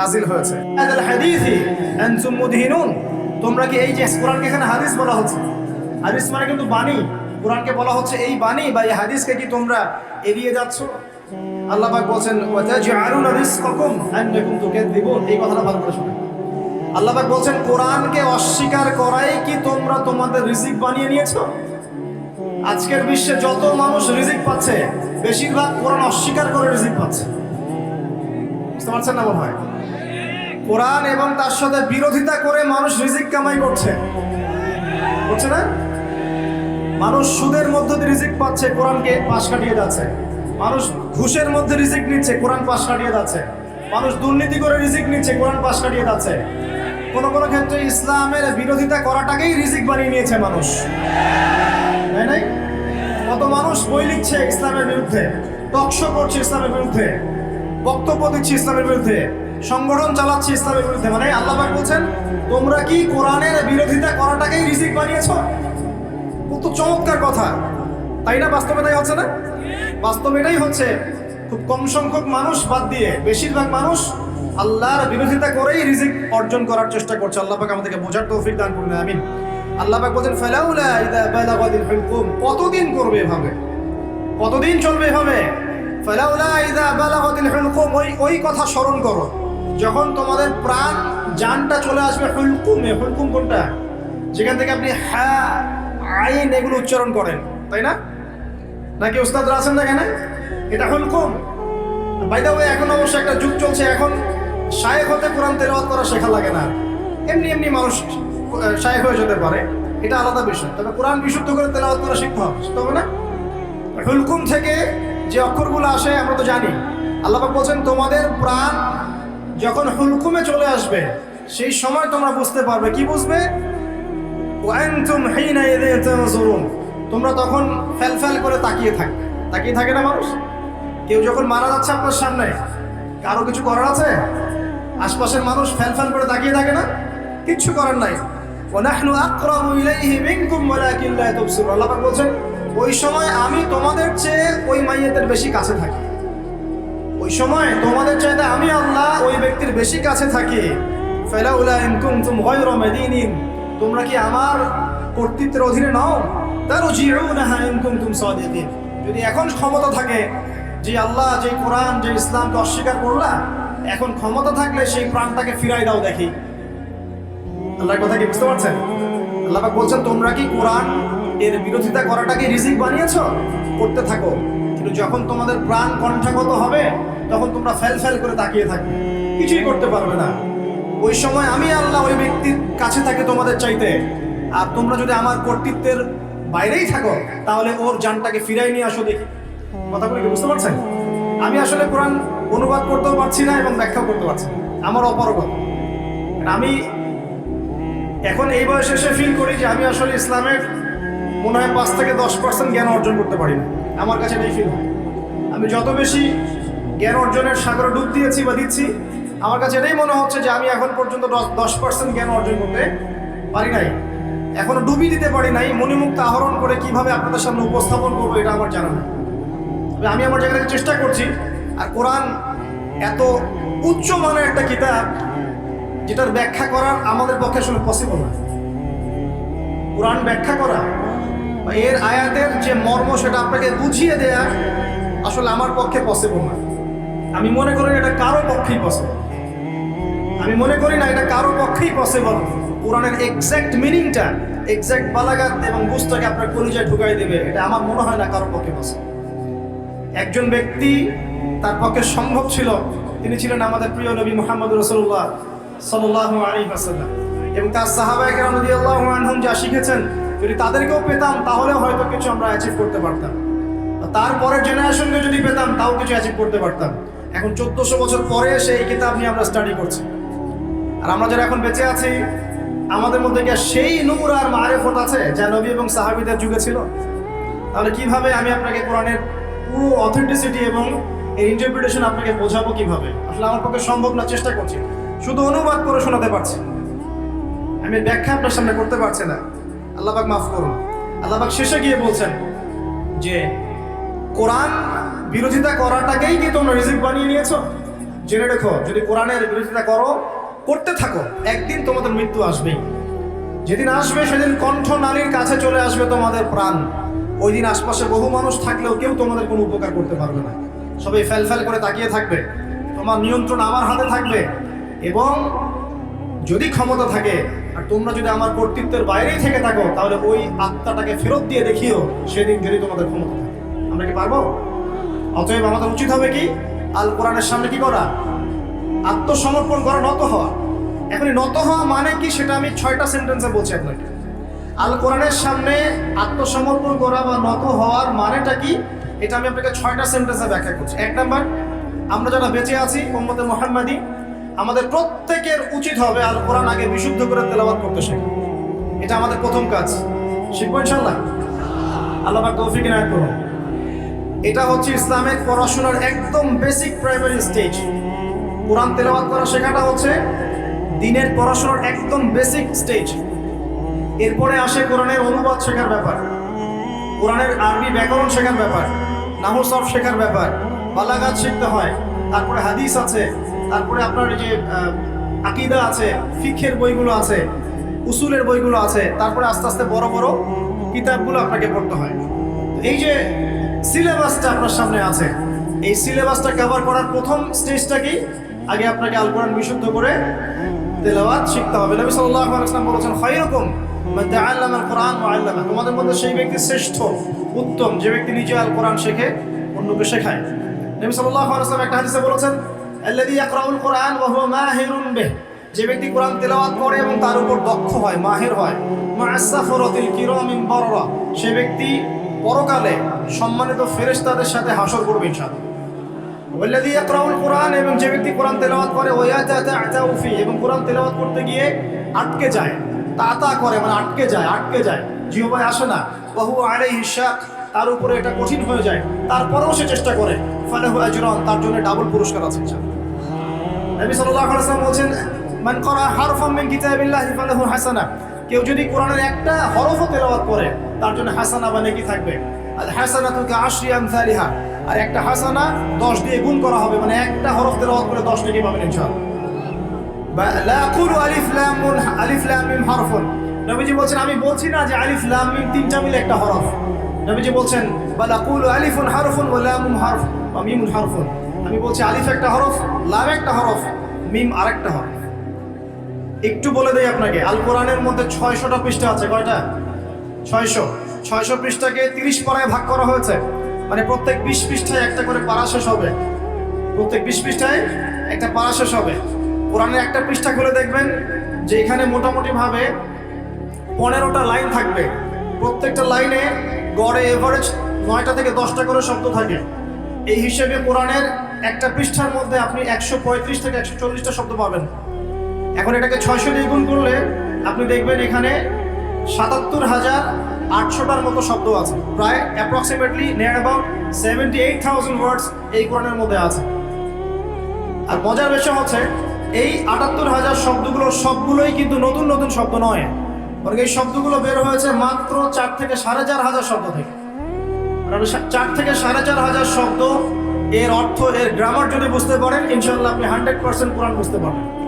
নাজিল হয়েছে। তোমরা কি এই যে কোরআনকে এখানে হাদিস বলা হচ্ছে? হাদিস মানে কিন্তু বাণী। কোরআনকে বলা হচ্ছে এই বাণী বা এই হাদিসকে কি তোমরা এড়িয়ে যাচ্ছ? আল্লাহ পাক বলছেন এই কথাটা ভালো করে শুনুন। আল্লাহ পাক বলছেন, কোরআনকে অস্বীকার করাই কি তোমরা তোমাদের রিজিক বানিয়ে নিয়েছো? আজকের বিশ্বে যত মানুষ রিজিক পাচ্ছে, বেশিরভাগ কোরআন অস্বীকার করে রিজিক পাচ্ছে। বুঝতে পারছেন না মনে হয় কোরআন এবং তার সাথে বিরোধিতা করে মানুষ রিজিক কামাই করছে। বুঝছে না? মানুষ সুদের মধ্যে রিজিক পাচ্ছে, কোরআনকে পাশ কাটিয়ে যাচ্ছে। মানুষ ঘুষের মধ্যে রিজিক নিচ্ছে, কোরআন পাশ কাটিয়ে যাচ্ছে। মানুষ দুর্নীতি করে রিজিক নিচ্ছে, কোরআন পাশ কাটিয়ে যাচ্ছে। কোনো কোনো ক্ষেত্রে ইসলামের বিরোধিতা করাটাকেই রিজিক বানিয়ে নিয়েছে মানুষ। তাই নাই? কত মানুষ বই লিখছে ইসলামের বিরুদ্ধে টকশো করছে ইসলামের বিরুদ্ধে, বক্তব্য দিচ্ছে ইসলামের বিরুদ্ধে। সংগঠন চালাচ্ছে ইসলামের বিরুদ্ধে। মানে আল্লাহ বলছেন, তোমরা কি কোরআনের বিরোধিতা করাটাকেই রিজিক বানিয়েছ? কত চমৎকার কথা। তাই না? বাস্তবে তাই হচ্ছে না? বাস্তবে এটাই হচ্ছে, খুব কম সংখ্যক মানুষ বাদ দিয়ে বেশিরভাগ মানুষ আল্লাহর বিরোধিতা করেই রিজিক অর্জন করার চেষ্টা করছে। আল্লাহ পাক আমাদেরকে বোঝার তৌফিক দান করুন, আমিন। আল্লাহ পাক বলছেন, ফালাউলা কতদিন করবে এভাবে? কতদিন চলবে এভাবে? ওই কথা স্মরণ করো। যখন তোমাদের প্রাণ জানটা চলে আসবে, হুলকুমে হুলকুম কোনটা? যেখান থেকে আপনি হ্যাঁ আইন এগুলো উচ্চারণ করেন, তাই না? নাকি ওস্তাদরা আছেন না এখানে? এটা হুলকুম। বাইদা ওয়ে এখন অবশ্য একটা যুগ চলছে, এখন শায়েখ হতে কোরআন তেলাওয়াত করা শেখা লাগে না। এমনি এমনি মানুষ শায়েখ হয়ে যেতে পারে। এটা আলাদা বিষয়। তবে কোরআন বিশুদ্ধ করে তেলাওয়াত করা শিখতে হবে শিখতে হবে না? হুলকুম থেকে যে অক্ষরগুলো আসে, আমরা তো জানি। আল্লাহ বলছেন, তোমাদের প্রাণ যখন হুলকুমে চলে আসবে, সেই সময় তোমরা বুঝতে পারবে। কি বুঝবে? তোমরা তখন ফেল ফেল করে তাকিয়ে থাকবে। তাকিয়ে থাকে না মানুষ? কেউ যখন মারা যাচ্ছে আপনার সামনে, কারও কিছু করার আছে? আশপাশের মানুষ ফেল ফেল করে তাকিয়ে থাকে না? কিচ্ছু করার নাই। বলছেন, ওই সময় আমি তোমাদের চেয়ে ওই মাইয়াদের বেশি কাছে থাকি। ওই সময় তোমাদের চাইতে আমি আল্লাহ ওই ব্যক্তির বেশি কাছে থাকি। তোমরা কি আমার কর্তৃত্বের অধীনে নাও? কুনতুম সাদিকিন। যদি এখন ক্ষমতা থাকে যে আল্লাহ যে কোরআন, যে ইসলামকে অস্বীকার করলা, এখন ক্ষমতা থাকলে সেই প্রাণটাকে ফিরাই দাও দেখি। আল্লাহর কথা কি বুঝতে পারছেন? আল্লাহ বলছেন, তোমরা কি কোরআন এর বিরোধিতা করাটাকে রিজিক বানিয়েছ? করতে থাকো। কিন্তু যখন তোমাদের প্রাণ কণ্ঠাগত হবে তখন তোমরা ফেল ফেল করে তাকিয়ে থাকবে। কিছুই করতে পারবে না। ওই সময় আমি আল্লাহ ওই ব্যক্তির কাছে থাকে তোমাদের চাইতে। আর তোমরা যদি আমার কর্তৃত্বের বাইরেই থাকো, তাহলে ওর জানটাকে ফিরাই নিয়ে আসো দেখি। কথাগুলো কি বুঝতে পারছেন? আমি আসলে কোরআন অনুবাদ করতেও পারছি না এবং ব্যাখ্যাও করতে পারছি না। আমার অপারগত। আমি এখন এই বয়সে এসে ফিল করি যে আমি আসলে ইসলামের মনে হয় পাঁচ থেকে দশ পার্সেন্ট জ্ঞান অর্জন করতে পারি না। আমার কাছে এটাই ফিল হয়। আমি যত বেশি জ্ঞান অর্জনের সাগরে ডুব দিয়েছি বা দিচ্ছি। আমার কাছে এটাই মনে হচ্ছে যে আমি এখন পর্যন্ত দশ- পার্সেন্ট জ্ঞান অর্জন করতে পারি নাই। এখনও ডুবি দিতে পারি নাই, মণিমুক্ত আহরণ করে কীভাবে আপনাদের সামনে উপস্থাপন করব এটা আমার জানা নেই। তবে আমি আমার জায়গা চেষ্টা করছি, আর কোরআন এত উচ্চ মানের একটা কিতাব যেটার ব্যাখ্যা করার আমাদের পক্ষে আসলে পসিবল না। কোরআন ব্যাখ্যা করা বা এর আয়াতের যে মর্ম সেটা আপনাকে বুঝিয়ে দেয়া আসলে আমার পক্ষে পসিবল না। আমি মনে করি এটা কারও পক্ষেই পসিবল আমি মনে করি না এটা কারও পক্ষেই পসিবল কোরআনের এক্সাক্ট মিনিংটা এক্সাক্ট বালাগাত এবং বুঝটাকে আপনার কলিজায় ঢুকাই দেবে। এটা আমার মনে হয় না কারও পক্ষে পসিবল একজন ব্যক্তি তার পক্ষে সম্ভব ছিল, তিনি ছিলেন আমাদের প্রিয় নবী মোহাম্মদ রসুল্লাহ সাল্লাহ আলী আসাল্লাম এবং তার সাহাবায় নদী আল্লাহ আনহুম যা শিখেছেন, যদি তাদেরকেও পেতাম তাহলে হয়তো কিছু আমরা অ্যাচিভ করতে পারতাম। তারপরের জেনারেশনকে যদি পেতাম, তাও কিছু অ্যাচিভ করতে পারতাম। এখন চোদ্দশো বছর পরে সেই কিতাব নিয়ে আমরা স্টাডি করছি। আর আমরা যারা এখন বেঁচে আছি, আমাদের মধ্যে কি সেই নূর আর মারেফত আছে যা নবী এবং সাহাবিদের যুগে ছিল? তাহলে কীভাবে আমি আপনাকে কোরআনের পুরো অথেন্টিসিটি এবং এই ইন্টারপ্রিটেশন আপনাকে বোঝাবো কীভাবে? আসলে আমার পক্ষে সম্ভব না, চেষ্টা করছি। শুধু অনুবাদ করে শোনাতে পারছি। আমি ব্যাখ্যা আপনার সামনে করতে পারছি না। আল্লাহবাক মাফ করুন। আল্লাহবাক শেষে গিয়ে বলছেন যে, কোরআন বিরোধিতা করাটাকেই কি তোমরা রিজিক বানিয়ে নিয়েছো? জেনে রেখো, যদি কোরআনের বিরোধিতা করো, করতে থাকো, একদিন তোমাদের মৃত্যু আসবেই। যেদিন আসবে সেদিন কণ্ঠ নালীর কাছে চলে আসবে তোমাদের প্রাণ। ওই দিন আশপাশে বহু মানুষ থাকলেও কেউ তোমাদের কোনো উপকার করতে পারবে না। সবাই ফেল ফেল করে তাকিয়ে থাকবে। তোমার নিয়ন্ত্রণ আমার হাতে থাকবে। এবং যদি ক্ষমতা থাকে, আর তোমরা যদি আমার কর্তৃত্বের বাইরেই থেকে থাকো, তাহলে ওই আত্মাটাকে ফেরত দিয়ে দেখিও, সেদিন যদি তোমাদের ক্ষমতা থাকে। আমরা কি পারব? অতএব আমাদের উচিত হবে কি? আল কোরআনের সামনে কি করা? আত্মসমর্পণ করা নত হওয়া। এখন নত হওয়া মানে কি? সেটা আমি ছয়টা সেন্টেন্সে বলছি আপনাকে। আল কোরআনের সামনে আত্মসমর্পণ করা বা নত হওয়ার মানেটা কি? এটা আমি আপনাকে ছয়টা সেন্টেন্সে ব্যাখ্যা করছি। এক নাম্বার, আমরা যারা বেঁচে আছি মোহাম্মদ মোহাম্মদী, আমাদের প্রত্যেকের উচিত হবে আল কোরআন আগে বিশুদ্ধ করে তেলাবাদ করতে শেখা। এটা আমাদের প্রথম কাজ। শিখব ইনশাল্লাহ আল্লাহ তৌফিক ইনায়াত করুন। এটা হচ্ছে ইসলামের পড়াশোনার একদম বেসিক প্রাইমারি স্টেজ কোরআন তেলাওয়াত করা শেখাটা হচ্ছে দিনের পড়াশোনার একদম বেসিক স্টেজ এরপরে আসে কোরআনের অনুবাদ শেখার ব্যাপার। কোরআনের আরবি ব্যাকরণ শেখার ব্যাপার। নাহু সরফ শেখার ব্যাপার। বালাগাত শিখতে হয়। তারপরে হাদিস আছে। তারপরে আপনার যে আকিদা আছে ফিখের বইগুলো আছে, উসুলের বইগুলো আছে। তারপরে আস্তে আস্তে বড় বড় কিতাবগুলো আপনাকে পড়তে হয়। এই যে সিলেবাসটা আপনার সামনে আছে। এই সিলেবাসটা কভার করার প্রথম স্টেজটা কি? আগে আপনাকে আল কোরআন বিশুদ্ধ করে তেলাওয়াত শিখতে হবে। নবী সাল্লাল্লাহু আলাইহি ওয়াসাল্লাম বলেছেন আল্লামা তোমাদের মধ্যে সেই ব্যক্তি শ্রেষ্ঠ, উত্তম, যে ব্যক্তি নিজে আল কোরআন শেখে, অন্যকে শেখায়। নবী সাল্লাল্লাহু আলাইহি ওয়াসাল্লাম একটা হাদিসে বলেছেন, আল্লাযী ইয়াকরাউল কোরআন ওয়া মাহিরুন বিহ। যে ব্যক্তি কোরআন তেলাওয়াত করে এবং তার উপর দক্ষ হয়, মাহির হয়। মা'আস-সাফরাতিল কিরামিন বাররা। সে ব্যক্তি পরকালে সম্মানিত ফেরেশতাদের সাথে হাসর করবে ইনশাআল্লাহ। ওয়াল্লাযী ইয়াকরাউল কোরআন এবং যে ব্যক্তি কোরআন তেলাওয়াত করে ওয়ায়াতাতাউ ফি, এবং কোরআন তেলাওয়াত করতে গিয়ে আটকে যায় তাতা করে মানে আটকে যায় আটকে যায়। জিহবায় আসে না। বহু আলাইহি শাক, তার উপরে এটা কঠিন হয়ে যায়। তারপরেও সে চেষ্টা করে। ফালাহু আজরান, তার জন্য ডাবল পুরস্কার আছে নবী সাল্লাল্লাহু আলাইহি ওয়াসাল্লাম বলেন মান করা হারফাম মিন কিতাবিল্লাহি ফালাহু হাসানা। কেউ যদি কোরআনের একটা হরফও তেলাওয়াত করে তার জন্য হাসানা বা নেকি থাকবে। আল হাসানাতু কাআশরি আমসালিহা আর একটা হাসানা 10 দিয়ে গুণ করা হবে মানে একটা হরফ তেলাওয়াত করে 10 নেকি পাবেন ইনশাআল্লাহ। লা আকুলু আলিফ লাম আলিফ লাম মিম হরফুন। বলছেন, আমি বলছি না যে আলিফ লাম তিনটা মিলে একটা হরফ। নবীজি বলছেন, বাল আকুলু আলিফুন হারফুন ওয়া লামুন হরফ, বা মিমুন আমি বলছি, আলিফ একটা হরফ, লাম একটা হরফ, মিম আরেকটা হরফ। একটু বলে দেই আপনাকে, আল কোরআনের মধ্যে ছয়শটা পৃষ্ঠা আছে, কয়টা? ছয়শো ছয়শো পৃষ্ঠাকে তিরিশ পাড়ায় ভাগ করা হয়েছে। মানে প্রত্যেক বিশ পৃষ্ঠায় একটা করে পারা শেষ হবে। প্রত্যেক বিশ পৃষ্ঠায় একটা পাড়া শেষ হবে। কোরআনের একটা পৃষ্ঠা খুলে দেখবেন যে এখানে মোটামুটি ভাবে পনেরোটা লাইন থাকবে। প্রত্যেকটা লাইনে গড়ে এভারেজ নয়টা থেকে দশটা করে শব্দ থাকে। এই হিসেবে কোরআনের একটা পৃষ্ঠার মধ্যে আপনি একশো পঁয়ত্রিশ থেকে একশো চল্লিশটা শব্দ পাবেন। এখন এটাকে ছয়শো দিয়ে গুণ করলে আপনি দেখবেন এখানে সাতাত্তর হাজার আটশোটার মতো শব্দ আছে। প্রায় approximately near about seventy eight thousand words এই কোরআনের মধ্যে আছে। আর মজার বিষয় হচ্ছে, এই আটাত্তর হাজার শব্দগুলো সবগুলোই কিন্তু নতুন নতুন শব্দ নয়। বরং এই শব্দগুলো বের হয়েছে মাত্র চার থেকে সাড়ে চার হাজার শব্দ থেকে। সা- চার থেকে সাড়ে চার হাজার শব্দ এর অর্থ, এর গ্রামার যদি বুঝতে পারেন ইনশাল্লাহ আপনি হান্ড্রেড পার্সেন্ট কোরআন বুঝতে পারবেন।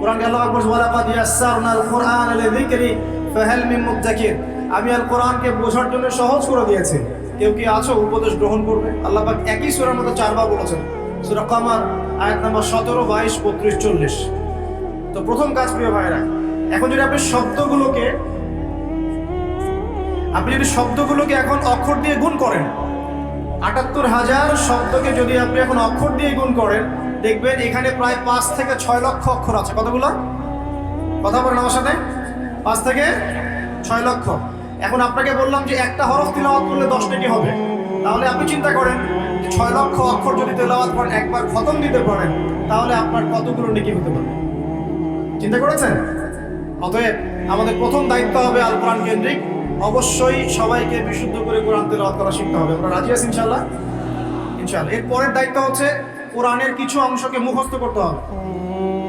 কোরআনকে আল্লাহ আকবার ওয়ালাকাদ ইয়াসসারনাল কুরআন লিযিকরি আমি আল কোরআনকে বোঝার জন্য সহজ করে দিয়েছি। কেউ কি আছো? উপদেশ গ্রহণ করবে। আল্লাহ পাক একই সূরার মতো চারবার বলেছেন। সূরা কামার, আয়াত নাম্বার 17 22 32 40 তো প্রথম কাজ, প্রিয় ভাইরা এখন যদি আপনি শব্দগুলোকে আপনি যদি শব্দগুলোকে এখন অক্ষর দিয়ে গুণ করেন, আটাত্তর হাজার শব্দকে যদি আপনি এখন অক্ষর দিয়ে গুণ করেন, দেখবেন এখানে প্রায় পাঁচ থেকে ছয় লক্ষ অক্ষর আছে। কতগুলো? কথা বলেন আমার সাথে। পাঁচ থেকে ছয় লক্ষ। এখন আপনাকে বললাম যে একটা হরফ তিলাওয়াত করলে দশ নেকি হবে। তাহলে আপনি চিন্তা করেন যে ছয় লক্ষ অক্ষর যদি তেলাওয়াত করেন, একবার খতম দিতে পারেন, তাহলে আপনার কতগুলো নেকি হতে পারে? চিন্তা করেছেন? অতএব আমাদের প্রথম দায়িত্ব হবে আল কোরআন কেন্দ্রিক। অবশ্যই সবাইকে বিশুদ্ধ করে কোরআন তেলাওয়াত করা শিখতে হবে। আমরা রাজি আছি ইনশাল্লাহ ইনশাল্লাহ এর পরের দায়িত্ব হচ্ছে কোরআনের কিছু অংশকে মুখস্থ করতে হবে।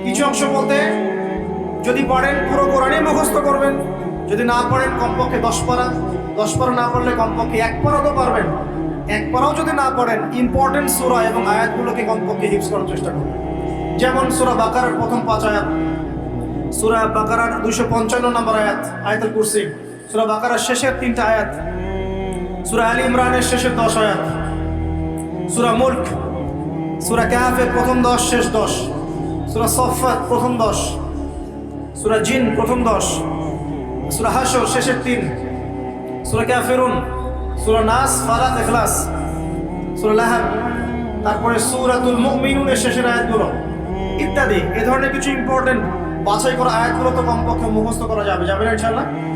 কিছু অংশ বলতে যদি পড়েন পুরো কোরআনই মুখস্থ করবেন। যদি না পড়েন কমপক্ষে দশ পারা দশ পারা না পড়লে কমপক্ষে এক পারা তো পারবেন। এক পারাও যদি না পড়েন ইম্পর্টেন্ট সুরা এবং আয়াতগুলোকে কমপক্ষে হিপস করার চেষ্টা করুন। যেমন সুরা বাকারার প্রথম পাঁচ আয়াত, সুরা বাকারার দুইশো পঞ্চান্ন নম্বর আয়াত, আয়াতুল কুরসি, সুরা বাকারার শেষের তিনটা আয়াত, সুরা আলী ইমরানের শেষের দশ আয়াত, সুরা মুল্ক, সুরা কাহাফের প্রথম দশ, শেষ দশ, সুরা সফাত প্রথম দশ সূরা জিন, প্রথম দশ। সুরা হাসর শেষের তিন। সুরা কে ফেরুন সুরা নাস ফালাত এখলাস সুরা লাহাব, তারপরে সুরাতুল মুমিনুনের শেষের আয়াতগুলো। ইত্যাদি, এ ধরনের কিছু ইম্পর্টেন্ট বাছাই করা আয়াতগুলো তো কমপক্ষে মুখস্থ করা যাবে। যাবে না ইনশাআল্লাহ?